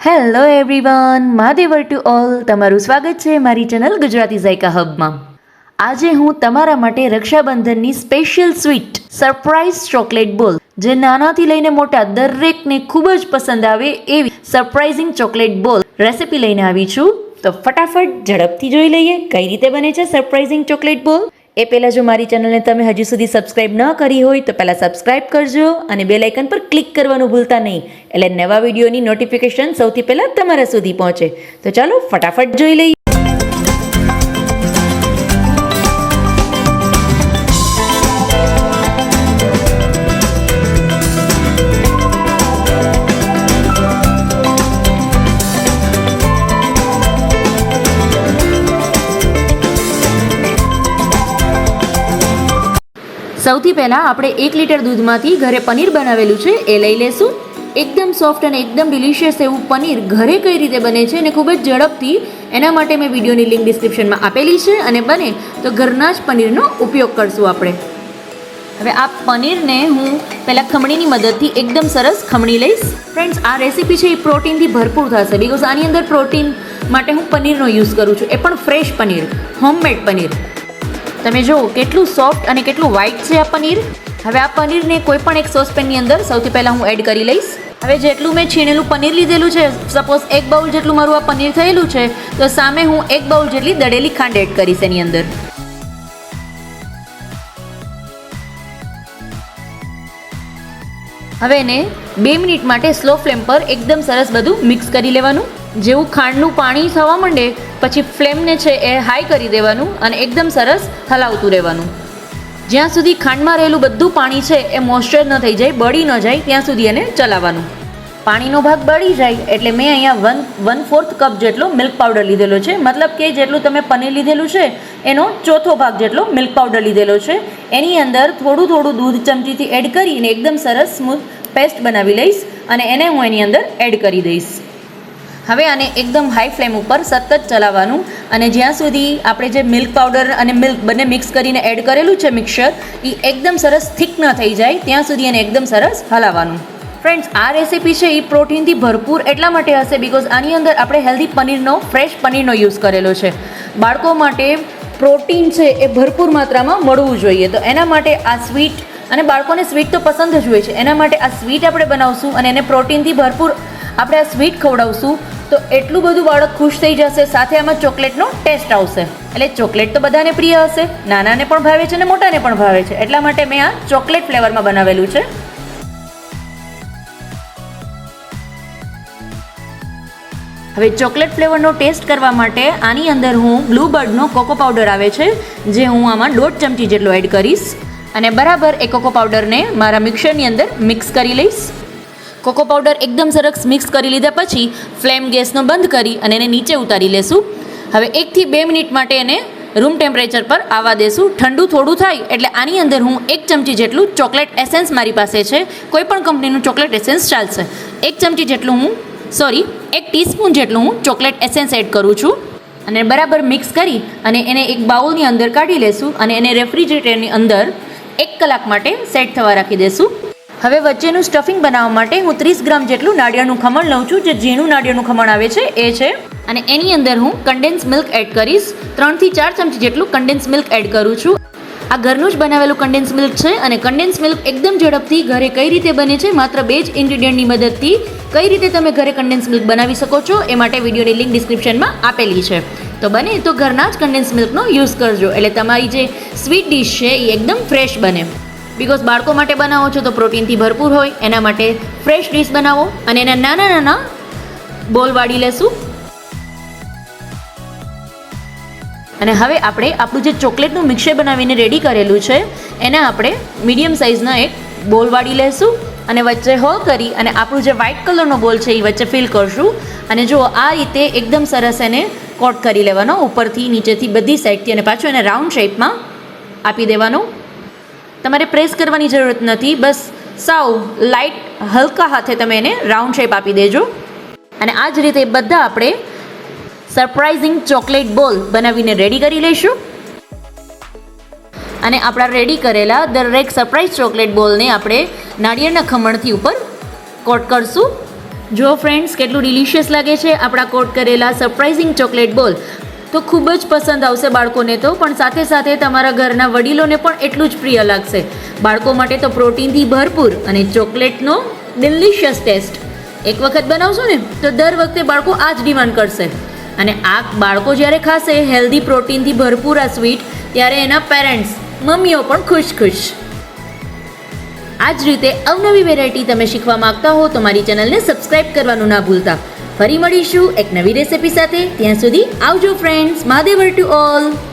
Hello everyone મહાદેવર to all તમારું સ્વાગત છે મારી ચેનલ ગુજરાતી ઝાયકા હબમાં. આજે હું તમારા માટે રક્ષાબંધનની special sweet surprise chocolate ball જે નાનાથી લઈને મોટા દરેકને ખૂબ જ પસંદ આવે એવી સરપ્રાઇઝિંગ ચોકલેટ બોલ રેસિપી લઈને આવી છું. તો ફટાફટ ઝડપથી જોઈ લઈએ કઈ રીતે બને છે સરપ્રાઇઝિંગ ચોકલેટ બોલ એ પહેલાં જો મારી ચેનલને તમે હજી સુધી સબસ્ક્રાઇબ ન કરી હોય તો પહેલાં સબસ્ક્રાઇબ કરજો અને બે લાઇકન પર ક્લિક કરવાનું ભૂલતા નહીં. એટલે નવા વિડીયોની નોટિફિકેશન સૌથી પહેલાં તમારા સુધી પહોંચે. તો ચાલો ફટાફટ જોઈ લઈએ. સૌથી પહેલાં આપણે એક લીટર દૂધમાંથી ઘરે પનીર બનાવેલું છે, એ લઈ લેશું. એકદમ સોફ્ટ અને એકદમ ડિલિશિયસ એવું પનીર ઘરે કઈ રીતે બને છે અને ખૂબ જ ઝડપથી એના માટે મેં વિડીયોની લિંક ડિસ્ક્રિપ્શનમાં આપેલી છે અને બને તો ઘરના જ પનીરનો ઉપયોગ કરશું આપણે. હવે આ પનીરને હું પહેલાં ખમણીની મદદથી એકદમ સરસ ખમણી લઈશ. ફ્રેન્ડ્સ આ રેસીપી છે એ પ્રોટીનથી ભરપૂર થશે બિકોઝ આની અંદર પ્રોટીન માટે હું પનીરનો યુઝ કરું છું. એ પણ ફ્રેશ પનીર હોમમેડ પનીર. તમે જુઓ, કેટલું સોફ્ટ અને કેટલું વ્હાઈટ છે આ પનીર. હવે આ પનીરને કોઈ પણ એક સોસપેનની અંદર સૌથી પહેલાં હું એડ કરી લઈશ. હવે જેટલું મેં છીણેલું પનીર લીધેલું છે સપોઝ એક બાઉલ જેટલું મારું આ પનીર થયેલું છે, તો સામે હું એક બાઉલ જેટલી દળેલી ખાંડ એડ કરીશ એની અંદર. હવે એને બે મિનિટ માટે સ્લો ફ્લેમ પર એકદમ સરસ બધું મિક્સ કરી લેવાનું. જેવું ખાંડનું પાણી થવા માંડે, પછી ફ્લેમને છે એ હાઈ કરી દેવાનું અને એકદમ સરસ હલાવતું રહેવાનું. જ્યાં સુધી ખાંડમાં રહેલું બધું પાણી છે એ મોઇશ્ચર ન થઈ જાય, બળી ન જાય, ત્યાં સુધી એને ચલાવવાનું. પાણીનો ભાગ બળી જાય એટલે મેં અહીંયા વન વન ફોર્થ કપ જેટલો મિલ્ક પાવડર લીધેલો છે. મતલબ કે જેટલું તમે પનીર લીધેલું છે, એનો ચોથો ભાગ જેટલો મિલ્ક પાવડર લીધેલો છે. એની અંદર થોડું થોડું દૂધ ચમચીથી એડ કરીને એકદમ સરસ સ્મૂથ પેસ્ટ બનાવી લઈશ અને એને હું એની અંદર એડ કરી દઈશ. હવે આને એકદમ હાઈ ફ્લેમ ઉપર સતત ચલાવવાનું અને જ્યાં સુધી આપણે જે મિલ્ક પાવડર અને મિલ્ક બંને મિક્સ કરીને એડ કરેલું છે મિક્સર એ એકદમ સરસ થીક ન થઈ જાય, ત્યાં સુધી એને એકદમ સરસ હલાવવાનું. ફ્રેન્ડ્સ આ રેસીપી છે એ પ્રોટીનથી ભરપૂર એટલા માટે હશે બિકોઝ આની અંદર આપણે હેલ્ધી પનીરનો ફ્રેશ પનીરનો યુઝ કરેલો છે. બાળકો માટે પ્રોટીન છે એ ભરપૂર માત્રામાં મળવું જોઈએ. તો એના માટે આ સ્વીટ અને બાળકોને સ્વીટ તો પસંદ જ હોય છે. એના માટે આ સ્વીટ આપણે બનાવશું અને એને પ્રોટીનથી ભરપૂર આપણે આ સ્વીટ ખવડાવશું. તો એટલું બધું બાળક ખુશ થઈ જશે, સાથે આમાં ચોકલેટનો ટેસ્ટ આવશે. એટલે ચોકલેટ તો બધાને પ્રિય હશે, નાનાને પણ ભાવે છે અને મોટાને પણ ભાવે છે. એટલા માટે મેં આ ચોકલેટ ફ્લેવરમાં બનાવેલું છે. હવે ચોકલેટ ફ્લેવરનો ટેસ્ટ કરવા માટે આની અંદર હું બ્લુ બર્ડનો કોકો પાવડર આવે છે, જે હું આમાં દોઢ ચમચી જેટલો એડ કરીશ. અને બરાબર એ કોકો પાવડરને મારા મિક્સરની અંદર મિક્સ કરી લઈશ. કોકો પાવડર એકદમ સરસ મિક્સ કરી લીધા પછી ફ્લેમ ગેસનો બંધ કરી અને એને નીચે ઉતારી લેશું. હવે એકથી બે મિનિટ માટે એને રૂમ ટેમ્પરેચર પર આવવા દેશું. ઠંડુ થોડું થાય એટલે આની અંદર હું એક ચમચી જેટલું ચોકલેટ એસેન્સ મારી પાસે છે. કોઈપણ કંપનીનું ચોકલેટ એસેન્સ ચાલશે. એક ચમચી જેટલું હું, સોરી, એક ટીસ્પૂન જેટલું હું ચોકલેટ એસેન્સ એડ કરું છું. અને બરાબર મિક્સ કરી અને એને એક બાઉલની અંદર કાઢી લેશું અને એને રેફ્રિજરેટરની અંદર એક કલાક માટે સેટ થવા રાખી દેશું. હવે વચ્ચેનું સ્ટફિંગ બનાવવા માટે હું ત્રીસ ગ્રામ જેટલું નાળિયાનું ખમણ લઉં છું. જે ઝીણું નાળિયાનું ખમણ આવે છે, એ છે. અને એની અંદર હું કન્ડેન્સ મિલ્ક એડ કરીશ. ત્રણથી ચાર ચમચી જેટલું કન્ડેન્સ મિલ્ક એડ કરું છું. આ ઘરનું જ બનાવેલું કન્ડેન્સ મિલ્ક છે અને કન્ડેન્સ મિલ્ક એકદમ ઝડપથી ઘરે કઈ રીતે બને છે, માત્ર બે જ ઇન્ગ્રીડિયન્ટની મદદથી કઈ રીતે તમે ઘરે કન્ડેન્સ મિલ્ક બનાવી શકો છો, એ માટે વિડીયોની લિંક ડિસ્ક્રિપ્શનમાં આપેલી છે. તો બને તો ઘરના જ કન્ડેન્સ મિલ્કનો યુઝ કરજો. એટલે તમારી જે સ્વીટ ડીશ છે, એ એકદમ ફ્રેશ બને. બિકોઝ બાળકો માટે બનાવો છો તો પ્રોટીનથી ભરપૂર હોય, એના માટે ફ્રેશ ડીશ બનાવો અને એના નાના નાના બોલ વાળી લેશું. અને હવે આપણે આપણું જે ચોકલેટનું મિક્સર બનાવીને રેડી કરેલું છે, એને આપણે મીડિયમ સાઇઝના એક બોલ વાળી લેશું અને વચ્ચે હોલ કરી અને આપણું જે વ્હાઇટ કલરનો બોલ છે એ વચ્ચે ફિલ કરશું. અને જો આ રીતે એકદમ સરસ એને કોટ કરી લેવાનો, ઉપરથી, નીચેથી બધી સાઈડથી અને પાછું એને રાઉન્ડ શેપમાં આપી દેવાનું. તમારે પ્રેસ કરવાની જરૂરત નથી. બસ સાવ લાઇટ હલકા હાથે તમે એને રાઉન્ડ શેપ આપી દેજો. અને આ જ રીતે બધા આપણે સરપ્રાઇઝિંગ ચોકલેટ બોલ બનાવીને રેડી કરી લઈશું. અને આપણા રેડી કરેલા દરેક સરપ્રાઇઝ ચોકલેટ બોલને આપણે નાળિયેરના ખમણથી ઉપર કોટ કરશું. જો ફ્રેન્ડ્સ કેટલું ડિલિશિયસ લાગે છે. આપણા કોટ કરેલા સરપ્રાઇઝિંગ ચોકલેટ બોલ તો ખૂબ જ પસંદ આવશે બાળકોને તો, પણ સાથે સાથે તમારા ઘરના વડીલોને પણ એટલું જ પ્રિય લાગશે. બાળકો માટે તો પ્રોટીનથી ભરપૂર અને ચોકલેટનો ડિલિશિયસ ટેસ્ટ એક વખત બનાવશો ને, તો દર વખતે બાળકો આ જ ડિમાન્ડ કરશે. અને આ બાળકો જ્યારે ખાશે હેલ્ધી પ્રોટીનથી ભરપૂર આ સ્વીટ ત્યારે એના પેરેન્ટ્સ મમ્મીઓ પણ ખુશ ખુશ. આ જ રીતે અવનવી વેરાયટી તમે શીખવા માંગતા હો તો મારી ચેનલને સબસ્ક્રાઇબ કરવાનું ના ભૂલતા. ફરી મળીશું એક નવી રેસિપી સાથે. ત્યાં સુધી આવજો ફ્રેન્ડ્સ મહાદેવર ટુ ઓલ.